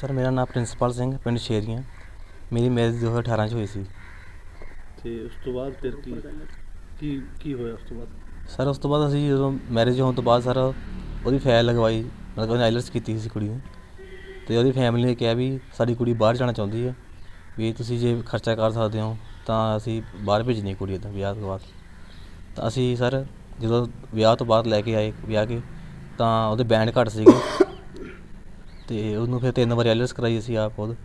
Sir ਮੇਰਾ ਨਾਮ principal Singh ਪਿੰਡ ਸ਼ੇਰੀਆਂ ਮੇਰੀ ਮੈਰਿਜ 2018 ਚ ਹੋਈ ਸੀ। ਤੇ ਉਸ ਤੋਂ ਬਾਅਦ ਫਿਰ ਕੀ ਕੀ ਕੀ ਹੋਇਆ ਉਸ ਤੋਂ ਬਾਅਦ? ਸਰ ਉਸ ਤੋਂ ਬਾਅਦ ਅਸੀਂ ਜਦੋਂ ਮੈਰਿਜ ਹੋਣ ਤੋਂ ਬਾਅਦ ਸਰ ਉਹਦੀ ਫਾਈਲ ਲਗਵਾਈ। ਮਤਲਬ ਉਹਨੇ ਆਈਲਟਸ ਕੀਤੀ ਸੀ ਕੁੜੀ ਨੇ। ਤੇ ਉਹਦੀ ਫੈਮਿਲੀ ਨੇ ਕਿਹਾ ਵੀ ਸਾਡੀ ਕੁੜੀ ਬਾਹਰ ਜਾਣਾ ਚਾਹੁੰਦੀ ਹੈ। ਵੀ ਤੁਸੀਂ ਜੇ ਖਰਚਾ ਕਰ ਸਕਦੇ ਹੋ ਤਾਂ ਅਸੀਂ ਬਾਹਰ ਭੇਜਣੀ ਕੁੜੀ ਇੱਦਾਂ ਵਿਆਹ ਤੋਂ ਬਾਅਦ। ਤਾਂ ਅਸੀਂ ਸਰ ਜਦੋਂ ਵਿਆਹ ਤੋਂ ਬਾਅਦ ਲੈ ਕੇ ਆਏ ਵਿਆਹ ਕੇ ਤਾਂ ਉਹਦੇ ਬੈਂਡ ਘੱਟ ਸੀਗੇ। ਤੇ ਉਹਨੂੰ ਫਿਰ ਤਿੰਨ ਵਾਰ ਆਈਲਟਸ ਕਰਾਈ ਅਸੀਂ ਆਪ ਖੁਦ।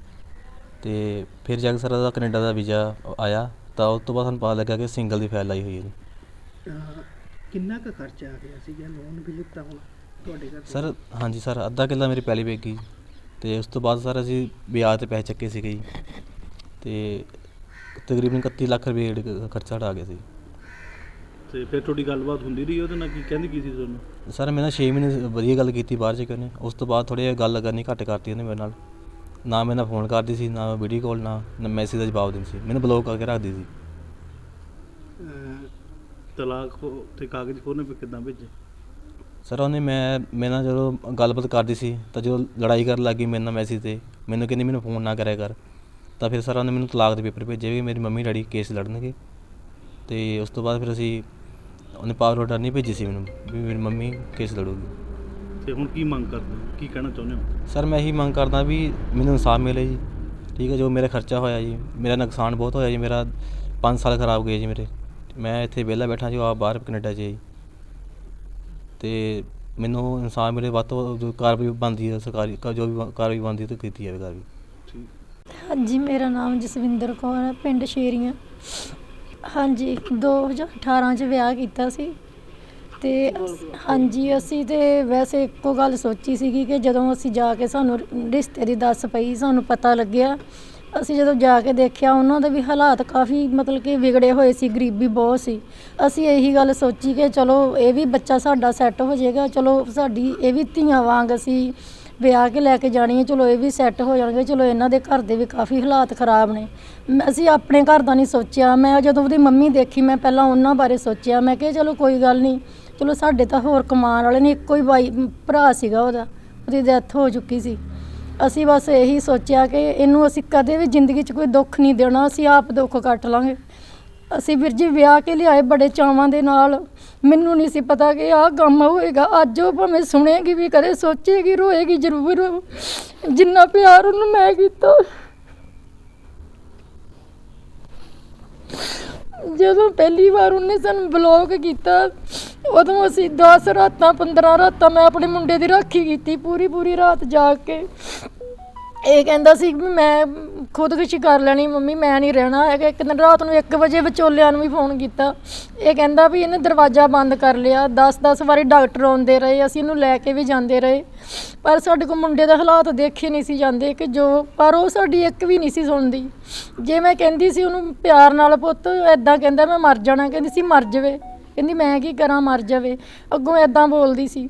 ਤੇ ਫਿਰ ਜਾ ਕੇ ਸਰ ਉਹਦਾ ਕੈਨੇਡਾ ਦਾ ਵੀਜ਼ਾ ਆਇਆ ਤਾਂ ਉਸ ਤੋਂ ਬਾਅਦ ਸਾਨੂੰ ਪਤਾ ਲੱਗਾ ਕਿ ਸਿੰਗਲ ਦੀ ਫਾਈਲ ਆਈ ਹੋਈ ਹੈ ਜੀ। ਅਹ ਕਿੰਨਾ ਕੁ ਖਰਚਾ ਆ ਗਿਆ ਸੀਗਾ ਲੋਨ ਵੀ ਲਿੱਤਾ ਹੁਣ ਤੁਹਾਡੇ ਘਰ ਤੇ? ਸਰ ਹਾਂਜੀ ਸਰ ਅੱਧਾ ਕਿੱਲਾ ਮੇਰੀ ਪਹਿਲੀ ਵੇਚ ਗਈ। ਤੇ ਉਸ ਤੋਂ ਬਾਅਦ ਸਰ ਅਸੀਂ ਵਿਆਹ ਤੇ ਪੈਸੇ ਚੱਕੇ ਸੀਗੇ ਜੀ। ਤੇ ਤਕਰੀਬਨ 31 ਲੱਖ ਰੁਪਏ ਜਿਹੜਾ ਖਰਚਾ ਸਾਡਾ ਆ ਗਿਆ ਸੀ। ਤੇ ਫਿਰ ਤੁਹਾਡੀ ਗੱਲਬਾਤ ਹੁੰਦੀ ਰਹੀ ਉਹਦੇ ਨਾਲ ਕੀ ਕਹਿੰਦੀ ਕੀ ਸੀ ਤੁਹਾਨੂੰ? ਸਰ ਮੈਂ ਨਾ 6 ਮਹੀਨੇ ਵਧੀਆ ਗੱਲ ਕੀਤੀ ਬਾਹਰ ਜਾ ਕੇ ਉਹਨੇ ਉਸ ਤੋਂ ਬਾਅਦ ਥੋੜੀ ਗੱਲ ਕਰਨੀ ਘੱਟ ਕਰਤੀ ਉਹਨੇ ਮੇਰੇ ਨਾਲ। ਨਾ ਮੇਰੇ ਨਾਲ ਫੋਨ ਕਰਦੀ ਸੀ ਨਾ ਵੀਡੀਓ ਕਾਲ ਨਾ ਮੈਸੇਜ ਦਾ ਜਵਾਬ ਦਿੰਦੀ ਸੀ। ਮੈਨੂੰ ਬਲੌਕ ਕਰਕੇ ਰੱਖਦੀ ਸੀ। ਤਲਾਕ ਹੋ- ਤੇ ਕਾਗਜ਼ ਉਹਨੇ ਫਿਰ ਕਿੱਦਾਂ ਭੇਜੇ? ਸਰ ਉਹਨੇ ਮੈਂ ਮੇਰੇ ਨਾਲ ਜਦੋਂ ਗੱਲਬਾਤ ਕਰਦੀ ਸੀ ਤਾਂ ਜਦੋਂ ਲੜਾਈ ਕਰਨ ਲੱਗੀ ਮੇਰੇ ਨਾਲ ਮੈਸੇਜ ਤੇ ਮੈਨੂੰ ਕਹਿੰਦੀ ਮੈਨੂੰ ਫੋਨ ਨਾ ਕਰਿਆ ਕਰ। ਤਾਂ ਫਿਰ ਸਰ ਉਹਨੇ ਮੈਨੂੰ ਤਲਾਕ ਦੇ ਪੇਪਰ ਭੇਜੇ ਵੀ ਮੇਰੀ ਮੰਮੀ ਡੈਡੀ ਕੇਸ ਲੜਨਗੇ। ਤੇ ਉਸ ਤੋਂ ਬਾਅਦ ਫਿਰ ਅਸੀਂ ਉਹਨੇ ਪਾਵਰ ਆਰਡਰ ਨਹੀਂ ਭੇਜੀ ਸੀ ਮੈਨੂੰ ਵੀ ਮੇਰੀ ਮੰਮੀ ਕੇਸ ਲੜੂਗੀ। ਤੇ ਹੁਣ ਕੀ ਮੰਗ ਕਰਦੇ ਹੋ? ਕੀ ਕਹਿਣਾ ਚਾਹੁੰਦੇ ਹੋ? ਸਰ ਮੈਂ ਇਹੀ ਮੰਗ ਕਰਦਾ ਵੀ ਮੈਨੂੰ ਇਨਸਾਫ ਮਿਲੇ ਜੀ ਠੀਕ ਹੈ ਜੋ ਮੇਰਾ ਖਰਚਾ ਹੋਇਆ ਜੀ ਮੇਰਾ ਨੁਕਸਾਨ ਬਹੁਤ ਹੋਇਆ ਜੀ ਮੇਰਾ 5 ਸਾਲ ਖਰਾਬ ਗਏ ਜੀ ਮੇਰੇ। ਮੈਂ ਇੱਥੇ ਵਿਹਲਾ ਬੈਠਾ ਜੀ ਆਪ ਬਾਹਰ ਕੈਨੇਡਾ 'ਚ ਜੀ। ਤੇ ਮੈਨੂੰ ਇਨਸਾਫ ਮਿਲੇ ਵੱਧ ਤੋਂ ਵੱਧ ਜੋ ਕਾਰਵਾਈ ਬਣਦੀ ਹੈ ਸਰਕਾਰੀ ਕ- ਜੋ ਵੀ ਕਾਰਵਾਈ ਬਣਦੀ ਹੈ ਤਾਂ ਕੀਤੀ ਜਾਵੇ ਕਾਰਵਾਈ। ਠੀਕ। ਹਾਂਜੀ ਮੇਰਾ ਨਾਮ ਜਸਵਿੰਦਰ ਕੌਰ ਹੈ ਪਿੰਡ ਸ਼ੇਰੀਆਂ। ਹਾਂਜੀ 2018 ਚ ਵਿਆਹ ਕੀਤਾ ਸੀ। ਤੇ ਅਸ- ਹਾਂਜੀ, ਅਸੀਂ ਤੇ ਵੈਸੇ ਇੱਕੋ ਗੱਲ ਸੋਚੀ ਸੀਗੀ ਕਿ ਜਦੋਂ ਅਸੀਂ ਜਾ ਕੇ ਸਾਨੂੰ ਰਿਸ਼ਤੇ ਦੀ ਦੱਸ ਪਈ, ਸਾਨੂੰ ਪਤਾ ਲੱਗਿਆ। ਅਸੀਂ ਜਦੋਂ ਜਾ ਕੇ ਦੇਖਿਆ, ਉਹਨਾਂ ਦੇ ਵੀ ਹਾਲਾਤ ਕਾਫੀ ਮਤਲਬ ਕਿ ਵਿਗੜੇ ਹੋਏ ਸੀ, ਗਰੀਬੀ ਬਹੁਤ ਸੀ। ਅਸੀਂ ਇਹੀ ਗੱਲ ਸੋਚੀ ਕਿ ਚਲੋ, ਇਹ ਵੀ ਬੱਚਾ ਸਾਡਾ ਸੈੱਟ ਹੋ ਜਾਏਗਾ, ਚਲੋ ਸਾਡੀ, ਇਹ ਵੀ ਧੀਆਂ ਵਾਂਗ ਅਸੀਂ ਵਿਆਹ ਕੇ ਲੈ ਕੇ ਜਾਣੀ ਹੈ, ਚਲੋ ਇਹ ਵੀ ਸੈੱਟ ਹੋ ਜਾਣਗੇ, ਚਲੋ ਇਹਨਾਂ ਦੇ ਘਰ ਦੇ ਵੀ ਕਾਫੀ ਹਾਲਾਤ ਖਰਾਬ ਨੇ। ਮੈਂ- ਅਸੀਂ ਆਪਣੇ ਘਰ ਦਾ ਨਹੀਂ ਸੋਚਿਆ, ਮੈਂ ਜਦੋਂ ਉਹਦੀ ਮੰਮੀ ਦੇਖੀ, ਮੈਂ ਪਹਿਲਾਂ ਉਹਨਾਂ ਬਾਰੇ ਸੋਚਿਆ, ਮੈਂ ਕਿਹਾ ਚਲੋ ਕੋਈ ਗੱਲ ਨਹੀਂ, ਚਲੋ ਸਾਡੇ ਤਾਂ ਹੋਰ ਕਮਾਉਣ ਵਾਲੇ ਨੇ, ਇੱਕੋ ਹੀ ਬਾਈ ਭਰਾ ਸੀਗਾ ਉਹਦਾ, ਉਹਦੀ ਡੈਥ ਹੋ ਚੁੱਕੀ ਸੀ। ਅਸੀਂ ਬਸ ਇਹੀ ਸੋਚਿਆ ਕਿ ਇਹਨੂੰ ਅਸੀਂ ਕਦੇ ਵੀ ਜ਼ਿੰਦਗੀ 'ਚ ਕੋਈ ਦੁੱਖ ਨਹੀਂ ਦੇਣਾ, ਅਸੀਂ ਆਪ ਦੁੱਖ ਕੱਟ ਲਾਂਗੇ। ਅਸੀਂ ਵੀਰ ਜੀ ਵਿਆਹ ਕੇ ਲਿਆਏ ਬੜੇ ਚਾਵਾਂ ਦੇ ਨਾਲ ਮੈਨੂੰ ਨਹੀਂ ਸੀ ਪਤਾ ਕਿ ਆਹ ਕੰਮ ਹੋਏਗਾ। ਅੱਜ ਉਹ ਭਾਵੇਂ ਸੁਣੇਗੀ ਵੀ, ਕਦੇ ਸੋਚੇਗੀ, ਰੋਏਗੀ ਜ਼ਰੂਰ। ਜਿੰਨਾ ਪਿਆਰ ਉਹਨੂੰ ਮੈਂ ਕੀਤਾ। ਜਦੋਂ ਪਹਿਲੀ ਵਾਰ ਉਹਨੇ ਸਾਨੂੰ ਬਲੌਕ ਕੀਤਾ, ਉਦੋਂ ਅਸੀਂ 10 ਰਾਤਾਂ 15 ਰਾਤਾਂ ਮੈਂ ਆਪਣੇ ਮੁੰਡੇ ਦੀ ਰਾਖੀ ਕੀਤੀ ਪੂਰੀ ਪੂਰੀ ਰਾਤ ਜਾਗ ਕੇ। ਇਹ ਕਹਿੰਦਾ ਸੀ ਵੀ ਮੈਂ ਖੁਦਕੁਸ਼ੀ ਕਰ ਲੈਣੀ, ਮੰਮੀ ਮੈਂ ਨਹੀਂ ਰਹਿਣਾ ਹੈਗਾ। ਇੱਕ ਦਿਨ ਰਾਤ ਨੂੰ 1 ਵਜੇ ਵਿਚੋਲਿਆਂ ਨੂੰ ਵੀ ਫੋਨ ਕੀਤਾ। ਇਹ ਕਹਿੰਦਾ ਵੀ ਇਹਨੇ ਦਰਵਾਜ਼ਾ ਬੰਦ ਕਰ ਲਿਆ। 10-10 ਵਾਰੀ ਡਾਕਟਰ ਆਉਂਦੇ ਰਹੇ, ਅਸੀਂ ਇਹਨੂੰ ਲੈ ਕੇ ਵੀ ਜਾਂਦੇ ਰਹੇ। ਪਰ ਸਾਡੇ ਕੋਲ ਮੁੰਡੇ ਦੇ ਹਾਲਾਤ ਦੇਖੇ ਨਹੀਂ ਸੀ ਜਾਂਦੇ ਕਿ ਜੋ, ਪਰ ਉਹ ਸਾਡੀ ਇੱਕ ਵੀ ਨਹੀਂ ਸੀ ਸੁਣਦੀ। ਜੇ ਮੈਂ ਕਹਿੰਦੀ ਸੀ ਉਹਨੂੰ ਪਿਆਰ ਨਾਲ, ਪੁੱਤ ਐਦਾਂ ਕਹਿੰਦਾ ਮੈਂ ਮਰ ਜਾਣਾ। ਕਹਿੰਦੀ ਸੀ, ਮਰ ਜਾਵੇ। ਕਹਿੰਦੀ, ਮੈਂ ਕੀ ਕਰਾਂ, ਮਰ ਜਾਵੇ। ਅੱਗੋਂ ਐਦਾਂ ਬੋਲਦੀ ਸੀ।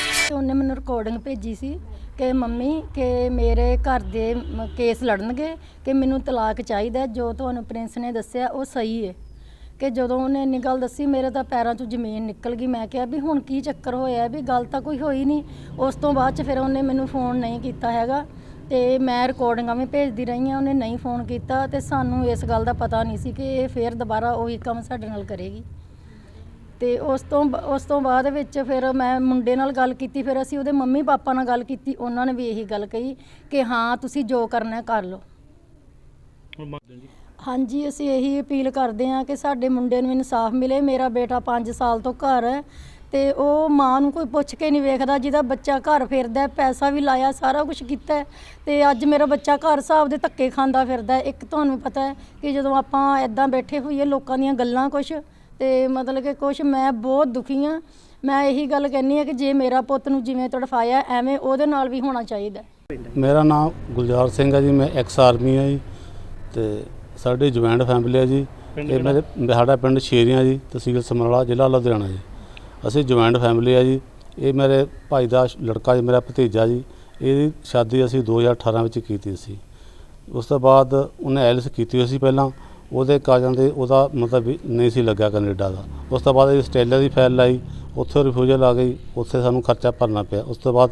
ਤੇ ਉਹਨੇ ਮੈਨੂੰ ਰਿਕਾਰਡਿੰਗ ਭੇਜੀ ਸੀ ਕਿ ਮੰਮੀ, ਕਿ ਮੇਰੇ ਘਰ ਦੇ ਮ- ਕੇਸ ਲੜਨਗੇ, ਕਿ ਮੈਨੂੰ ਤਲਾਕ ਚਾਹੀਦਾ ਹੈ। ਜੋ ਤੁਹਾਨੂੰ ਪ੍ਰਿੰਸ ਨੇ ਦੱਸਿਆ, ਉਹ ਸਹੀ ਹੈ ਕਿ ਜਦੋਂ ਉਹਨੇ ਇੰਨੀ ਗੱਲ ਦੱਸੀ, ਮੇਰੇ ਤਾਂ ਪੈਰਾਂ 'ਚੋਂ ਜ਼ਮੀਨ ਨਿਕਲ ਗਈ। ਮੈਂ ਕਿਹਾ ਵੀ ਹੁਣ ਕੀ ਚੱਕਰ ਹੋਇਆ ਵੀ ਗੱਲ ਤਾਂ ਕੋਈ ਹੋਈ ਨਹੀਂ। ਉਸ ਤੋਂ ਬਾਅਦ 'ਚ ਫਿਰ ਉਹਨੇ ਮੈਨੂੰ ਫੋਨ ਨਹੀਂ ਕੀਤਾ ਹੈਗਾ। ਤੇ ਮੈਂ ਰਿਕਾਰਡਿੰਗਾਂ ਵੀ ਭੇਜਦੀ ਰਹੀ ਹਾਂ ਉਹਨੇ ਨਹੀਂ ਫੋਨ ਕੀਤਾ ਤੇ ਸਾਨੂੰ ਇਸ ਗੱਲ ਦਾ ਪਤਾ ਨਹੀਂ ਸੀ ਕਿ ਇਹ ਫੇਰ ਦੁਬਾਰਾ ਉਹੀ ਕੰਮ ਸਾਡੇ ਨਾਲ ਕਰੇਗੀ। ਤੇ ਉਸ ਤੋਂ ਉਸ ਤੋਂ ਬਾਅਦ ਵਿੱਚ ਫਿਰ ਮੈਂ ਮੁੰਡੇ ਨਾਲ ਗੱਲ ਕੀਤੀ ਫਿਰ ਅਸੀਂ ਉਹਦੇ ਮੰਮੀ ਪਾਪਾ ਨਾਲ ਗੱਲ ਕੀਤੀ ਉਹਨਾਂ ਨੇ ਵੀ ਇਹੀ ਗੱਲ ਕਹੀ ਕਿ ਹਾਂ ਤੁਸੀਂ ਜੋ ਕਰਨਾ ਹੈ ਕਰ ਲਓ। ਹੁਣ ਮੰਗਦੇ ਜੀ। ਹਾਂਜੀ ਅਸੀਂ ਇਹੀ ਅਪੀਲ ਕਰਦੇ ਹਾਂ ਕਿ ਸਾਡੇ ਮੁੰਡੇ ਨੂੰ ਇਨਸਾਫ ਮਿਲੇ। ਮੇਰਾ ਬੇਟਾ 5 ਸਾਲ ਤੋਂ ਘਰ ਹੈ ਤੇ ਉਹ ਮਾਂ ਨੂੰ ਕੋਈ ਪੁੱਛ ਕੇ ਨਹੀਂ ਵੇਖਦਾ ਜਿਹਦਾ ਬੱਚਾ ਘਰ ਫਿਰਦਾ ਹੈ, ਪੈਸਾ ਵੀ ਲਾਇਆ ਸਾਰਾ ਕੁਝ ਕੀਤਾ ਹੈ, ਤੇ ਅੱਜ ਮੇਰਾ ਬੱਚਾ ਘਰ ਹਿਸਾਬ ਦੇ ਧੱਕੇ ਖਾਂਦਾ ਫਿਰਦਾ ਹੈ। ਇੱਕ ਤੁਹਾਨੂੰ ਪਤਾ ਹੈ ਕਿ ਜਦੋਂ ਆਪਾਂ ਐਦਾਂ ਬੈਠੇ ਹੋਈਏ ਲੋਕਾਂ ਦੀਆਂ ਗੱਲਾਂ ਕੁਝ ਤੇ ਮਤਲਬ ਕਿ ਕੁਝ ਮੈਂ ਬਹੁਤ ਦੁਖੀ ਹਾਂ ਮੈਂ ਇਹੀ ਗੱਲ ਕਹਿੰਨੀ ਆ ਕਿ ਜੇ ਮੇਰਾ ਪੁੱਤ ਨੂੰ ਜਿਵੇਂ ਤੜਫਾਇਆ ਐਵੇਂ ਉਹਦੇ ਨਾਲ ਵੀ ਹੋਣਾ ਚਾਹੀਦਾ। ਮੇਰਾ ਨਾਮ ਗੁਲਜ਼ਾਰ ਸਿੰਘ ਹੈ ਜੀ ਮੈਂ ਐਕਸ ਆਰਮੀ ਹਾਂ ਜੀ ਤੇ ਸਾਡੀ ਜੁਆਇੰਟ ਫੈਮਿਲੀ ਹੈ ਜੀ। ਇਹ ਮੇਰੇ ਸਾਡਾ ਪਿੰਡ ਸ਼ੇਰੀਆਂ ਜੀ ਤਹਿਸੀਲ ਸਮਰਾਲਾ ਜ਼ਿਲ੍ਹਾ ਲੁਧਿਆਣਾ ਜੀ। ਅਸੀਂ ਜੁਆਇੰਟ ਫੈਮਿਲੀ ਹੈ ਜੀ। ਇਹ ਮੇਰੇ ਭਾਈ ਦਾ ਲੜਕਾ ਜੀ ਮੇਰਾ ਭਤੀਜਾ ਜੀ। ਇਹਦੀ ਸ਼ਾਦੀ ਅਸੀਂ 2018 ਵਿੱਚ ਕੀਤੀ ਸੀ। ਉਸ ਤੋਂ ਬਾਅਦ ਉਹਨੇ ਐਲਿਸ ਕੀਤੀ ਹੋਈ ਸੀ ਪਹਿਲਾਂ। ਉਹਦੇ ਕਾਜਾਂ ਦੇ ਉਹਦਾ ਮਤਲਬ ਵੀ ਨਹੀਂ ਸੀ ਲੱਗਾ ਕੈਨੇਡਾ ਦਾ। ਉਸ ਤੋਂ ਬਾਅਦ ਇਹ ਆਸਟ੍ਰੇਲੀਆ ਦੀ ਫਾਈਲ ਲਾਈ ਉੱਥੋਂ ਰਿਫਿਊਜ਼ਲ ਆ ਗਈ ਉੱਥੇ ਸਾਨੂੰ ਖਰਚਾ ਭਰਨਾ ਪਿਆ। ਉਸ ਤੋਂ ਬਾਅਦ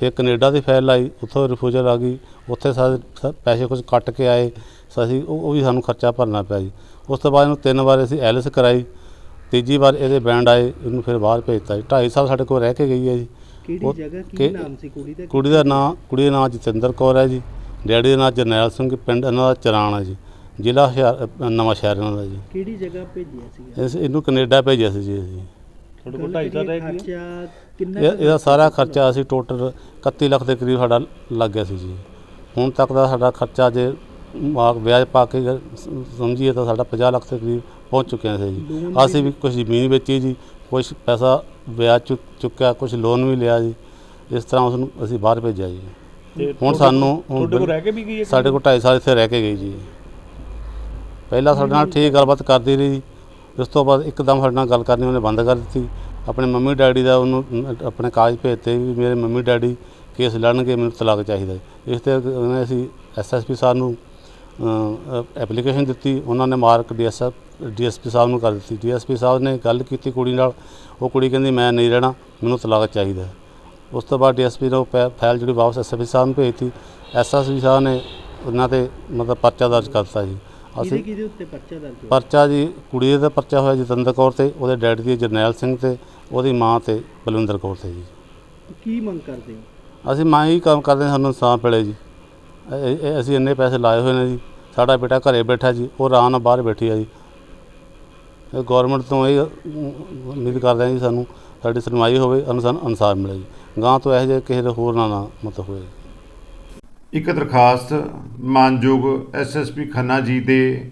ਫਿਰ ਕੈਨੇਡਾ ਦੀ ਫਾਈਲ ਲਾਈ ਉੱਥੋਂ ਰਿਫਿਊਜ਼ਲ ਆ ਗਈ ਉੱਥੇ ਸਾਰੇ ਪੈਸੇ ਕੁਝ ਕੱਟ ਕੇ ਆਏ ਸੋ ਅਸੀਂ ਉਹ ਵੀ ਸਾਨੂੰ ਖਰਚਾ ਭਰਨਾ ਪਿਆ ਜੀ। ਉਸ ਤੋਂ ਬਾਅਦ ਇਹਨੂੰ ਤਿੰਨ ਵਾਰ ਅਸੀਂ ਐਲਿਸ ਕਰਾਈ ਤੀਜੀ ਵਾਰ ਇਹਦੇ ਬੈਂਡ ਆਏ ਇਹਨੂੰ ਫਿਰ ਬਾਹਰ ਭੇਜਤਾ ਜੀ। 2.5 ਸਾਲ ਸਾਡੇ ਕੋਲ ਰਹਿ ਕੇ ਗਈ ਹੈ ਜੀ। ਕਿਹੜੀ ਜਗ੍ਹਾ ਕੀ ਕਿ- ਨਾਮ ਸੀ? ਕੁੜੀ ਦਾ ਕੁੜੀ ਦਾ ਨਾਂ ਕੁੜੀ ਦਾ ਨਾਂ ਜਤਿੰਦਰ ਕੌਰ ਹੈ ਜੀ। ਡੈਡੀ ਦਾ ਨਾਂ ਜਰਨੈਲ ਸਿੰਘ ਪਿੰਡ ਇਹਨਾਂ ਦਾ ਚਰਾਣ ਹੈ ਜੀ। ਜ਼ਿਲ੍ਹਾ ਅ, ਨਵਾਂ ਸ਼ਹਿਰ ਇਹਨਾਂ ਦਾ ਜੀ। ਕਿਹੜੀ ਜਗ੍ਹਾ ਭੇਜਿਆ ਸੀ ਇਸ ਇਹਨੂੰ ਕੈਨੇਡਾ ਭੇਜਿਆ ਸੀ ਜੀ ਅਸੀਂ। ਤੁਹਾਡੇ ਕੋਲ 2.5 ਸਾਲ ਰਹਿ ਗਏ ਖਰਚਾ ਕਿੰਨਾ ਇਹ- ਇਹਦਾ ਸਾਰਾ ਖਰਚਾ ਅਸੀਂ ਟੋਟਲ 31 ਲੱਖ ਦੇ ਕਰੀਬ ਸਾਡਾ ਲੱਗ ਗਿਆ ਸੀ ਜੀ। ਹੁਣ ਤੱਕ ਦਾ ਸਾਡਾ ਖਰਚਾ ਜੇ ਮਾ- ਵਿਆਜ ਪਾ ਕੇ ਸ- ਸਮਝੀਏ ਤਾਂ ਸਾਡਾ 50 ਲੱਖ ਦੇ ਕਰੀਬ ਪਹੁੰਚ ਚੁੱਕਿਆ ਸੀ ਜੀ। ਅਸੀਂ ਵੀ ਕੁਝ ਜ਼ਮੀਨ ਵੇਚੀ ਜੀ ਕੁਝ ਪੈਸਾ ਵਿਆਜ ਚੁੱਕ ਚੁੱਕਿਆ ਕੁਝ ਲੋਨ ਵੀ ਲਿਆ ਜੀ। ਇਸ ਤਰ੍ਹਾਂ ਉਸ ਨੂੰ ਅਸੀਂ ਬਾਹਰ ਭੇਜਿਆ ਜੀ। ਤੇ ਹੁਣ ਤੁਹਾਡੇ- ਸਾਨੂੰ ਹੁਣ ਤੁਹਾਡੇ ਕੋਲ ਰਹਿ ਕੇ ਵੀ ਗਈ ਹੈ ਸਾਡੇ ਕੋਲ 2.5 ਸਾਲ ਇੱਥੇ ਰਹਿ ਕੇ ਗਈ ਜੀ। ਪਹਿਲਾਂ ਸਾਡੇ ਨਾਲ ਠੀਕ ਗੱਲਬਾਤ ਕਰਦੀ ਰਹੀ ਉਸ ਤੋਂ ਬਾਅਦ ਇੱਕਦਮ ਸਾਡੇ ਨਾਲ ਗੱਲ ਕਰਨੀ, ਉਹਨੇ ਬੰਦ ਕਰ ਦਿੱਤੀ। ਆਪਣੇ ਮੰਮੀ ਡੈਡੀ ਦਾ ਉਹਨੂੰ ਆਪਣੇ ਕਾਗਜ਼ ਭੇਜਤੇ ਵੀ ਮੇਰੇ ਮੰਮੀ ਡੈਡੀ ਕੇਸ ਲੜਨਗੇ, ਮੈਨੂੰ ਤਲਾਕ ਚਾਹੀਦਾ ਇਸ ਤੇ ਉਹਨੇ ਅਸੀਂ ਐਸਐਸਪੀ ਸਾਹਿਬ ਨੂੰ ਐਪਲੀਕੇਸ਼ਨ ਦਿੱਤੀ। ਉਹਨਾਂ ਨੇ ਮਾਰਕ ਡੀਐਸਐਫ ਡੀਐਸਪੀ ਸਾਹਿਬ ਨੂੰ ਕਰ ਦਿੱਤੀ। ਡੀਐਸਪੀ ਸਾਹਿਬ ਨੇ ਗੱਲ ਕੀਤੀ ਕੁੜੀ ਨਾਲ। ਉਹ ਕੁੜੀ ਕਹਿੰਦੀ, ਮੈਂ ਨਹੀਂ ਰਹਿਣਾ, ਮੈਨੂੰ ਤਲਾਕ ਚਾਹੀਦਾ ਉਸ ਤੋਂ ਬਾਅਦ ਡੀਐਸਪੀ ਨੇ ਉਹ ਫੈ- ਫਾਈਲ ਜਿਹੜੀ ਵਾਪਸ ਐਸਐਸਪੀ ਸਾਹਿਬ ਨੂੰ ਭੇਜਤੀ ਐਸਐਸਪੀ ਸਾਹਿਬ ਨੇ ਉਹਨਾਂ ਤੇ ਮਤਲਬ ਪਰਚਾ ਦਰਜ ਕਰਤਾ ਜੀ। ਕਿਹਦੇ ਅਸੀਂ ਕਿਹਦੇ ਉੱਤੇ ਪਰਚਾ ਦਰਜ ਹੋਇਆ? ਪਰਚਾ ਜੀ ਕੁੜੀ ਦਾ ਪਰਚਾ ਹੋਇਆ ਜਤਿੰਦਰ ਕੌਰ ਤੇ ਉਹਦੇ ਡੈਡੀ ਦੀ ਜਰਨੈਲ ਸਿੰਘ ਤੇ ਉਹਦੀ ਮਾਂ ਤੇ ਬਲਵਿੰਦਰ ਕੌਰ ਤੇ ਜੀ। ਕੀ ਮੰਗ ਕਰਦੇ ਹੋ? ਅਸੀਂ ਮਾਂ ਹੀ ਕੰਮ ਕਰਦੇ ਹਾਂ, ਸਾਨੂੰ ਇਨਸਾਫ ਮਿਲੇ ਜੀ। ਇਹ- ਇਹ- ਅਸੀਂ ਇੰਨੇ ਪੈਸੇ ਲਾਏ ਹੋਏ ਨੇ ਜੀ। ਸਾਡਾ ਬੇਟਾ ਘਰੇ ਬੈਠਾ ਜੀ ਉਹ ਆਰਾਮ ਨਾਲ ਬਾਹਰ ਬੈਠੀ ਆ ਜੀ। ਗਵਰਨਮੈਂਟ ਤੋਂ ਇਹ ਅਮ, ਉਮੀਦ ਕਰਦੇ ਹਾਂ ਜੀ ਸਾਨੂੰ ਸਾਡੀ ਸੁਣਵਾਈ ਹੋਵੇ ਅਨ- ਸਾਨੂੰ ਇਨਸਾਫ ਮਿਲੇ ਜੀ। ਗਾਂ ਤੋਂ ਇਹੋ ਜਿਹੇ ਕਿਸੇ ਦੇ ਹੋਰ ਨਾ ਨਾ ਮਤਲਬ ਹੋਏ ਇੱਕ ਦਰਖਾਸਤ ਮਾਨਯੋਗ ਐਸਐਸਪੀ ਖੰਨਾ ਜੀ ਦੇ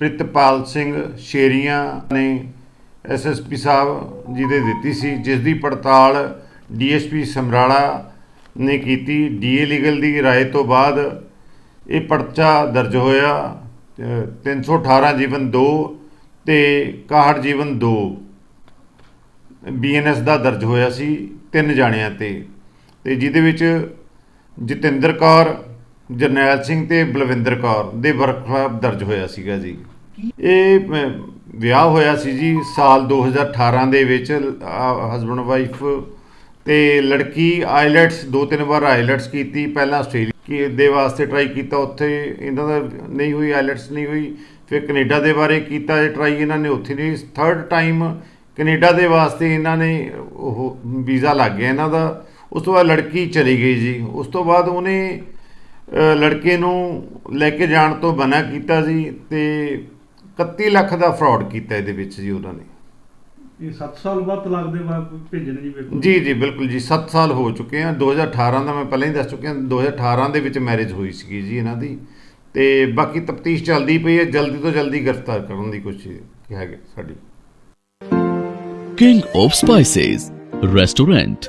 ਪ੍ਰਿਤਪਾਲ ਸਿੰਘ ਸ਼ੇਰੀਆਂ ਨੇ ਐਸਐਸਪੀ ਸਾਹਿਬ ਜੀ ਦੇ ਦਿੱਤੀ ਸੀ ਜਿਸ ਦੀ ਪੜਤਾਲ ਡੀਐਸਪੀ ਸਮਰਾਲਾ ਨੇ ਕੀਤੀ। ਡੀਏ ਲੀਗਲ ਦੀ ਰਾਏ ਤੋਂ ਬਾਅਦ ਇਹ ਪਰਚਾ ਦਰਜ ਹੋਇਆ ਅ, 318 ਜੀਵਨ 2 ਤੇ 61 ਜੀਵਨ 2 ਬੀਐਨਐਸ ਦਾ ਦਰਜ ਹੋਇਆ ਸੀ ਤਿੰਨ ਜਾਣਿਆਂ ਤੇ। ਤੇ ਜਿਹਦੇ ਵਿੱਚ ਜਤਿੰਦਰ ਕੌਰ, ਜਰਨੈਲ ਸਿੰਘ ਤੇ ਬਲਵਿੰਦਰ ਕੌਰ ਦੇ ਵਰਖਲਾਫ ਦਰਜ ਹੋਇਆ ਸੀਗਾ ਜੀ। ਇਹ ਵਿਆਹ ਹੋਇਆ ਸੀ ਜੀ ਸਾਲ 2018 ਦੇ ਵਿੱਚ ਹਸਬੰਡ ਵਾਈਫ ਤੇ ਲੜਕੀ ਆਈਲੈਟਸ, ਦੋ ਤਿੰਨ ਵਾਰ ਆਈਲੈਟਸ ਕੀਤੀ, ਪਹਿਲਾਂ ਆਸਟ੍ਰੇਲੀਆ ਦੇ ਵਾਸਤੇ ਟਰਾਈ ਕੀਤਾ, ਉੱਥੇ ਇਹਨਾਂ ਦਾ ਨਹੀਂ ਹੋਈ, ਆਈਲੈਟਸ ਨਹੀਂ ਹੋਈ, ਫਿਰ ਕੈਨੇਡਾ ਦੇ ਬਾਰੇ ਕੀਤਾ, ਇਹ ਟਰਾਈ ਇਹਨਾਂ ਨੇ, ਉੱਥੇ ਨਹੀਂ ਥਰਡ ਟਾਈਮ ਕੈਨੇਡਾ ਦੇ ਵਾਸਤੇ ਇਹਨਾਂ ਨੇ ਉਹ ਵੀਜ਼ਾ ਲੱਗ ਗਿਆ ਇਹਨਾਂ ਦਾ। ਉਸ ਤੋਂ ਬਾਅਦ ਲੜਕੀ ਚਲੀ ਗਈ ਜੀ। ਉਸ ਤੋਂ ਬਾਅਦ ਉਹਨੇ ਲੜਕੇ ਨੂੰ ਲੈ ਕੇ ਜਾਣ ਤੋਂ ਬਨਾ ਕੀਤਾ ਜੀ ਤੇ 31 ਲੱਖ ਦਾ ਫਰਾਡ ਕੀਤਾ ਇਹਦੇ ਵਿੱਚ ਜੀ ਉਹਨਾਂ ਨੇ। ਇਹ 7 ਸਾਲ ਬਾਅਦ ਤਲਾਕ ਦੇ ਬਾਅਦ ਜੀ ਬਿਲਕੁਲ ਜੀ ਜੀ ਬਿਲਕੁਲ ਜੀ 7 ਸਾਲ ਹੋ ਚੁੱਕੇ ਆ। 2018 ਦਾ ਮੈਂ ਪਹਿਲਾਂ ਹੀ ਦੱਸ ਚੁੱਕਿਆ 2018 ਦੇ ਵਿੱਚ ਮੈਰਿਜ ਹੋਈ ਸੀਗੀ ਜੀ ਇਹਨਾਂ ਦੀ। ਤੇ ਬਾਕੀ ਤਫਤੀਸ਼ ਚੱਲਦੀ ਪਈ ਹੈ ਜਲਦੀ ਤੋਂ ਜਲਦੀ ਗ੍ਰਿਫਤਾਰ ਕਰਨ ਦੀ ਕੋਸ਼ਿਸ਼ ਹੈਗੀ ਸਾਡੀ। King of spices restaurant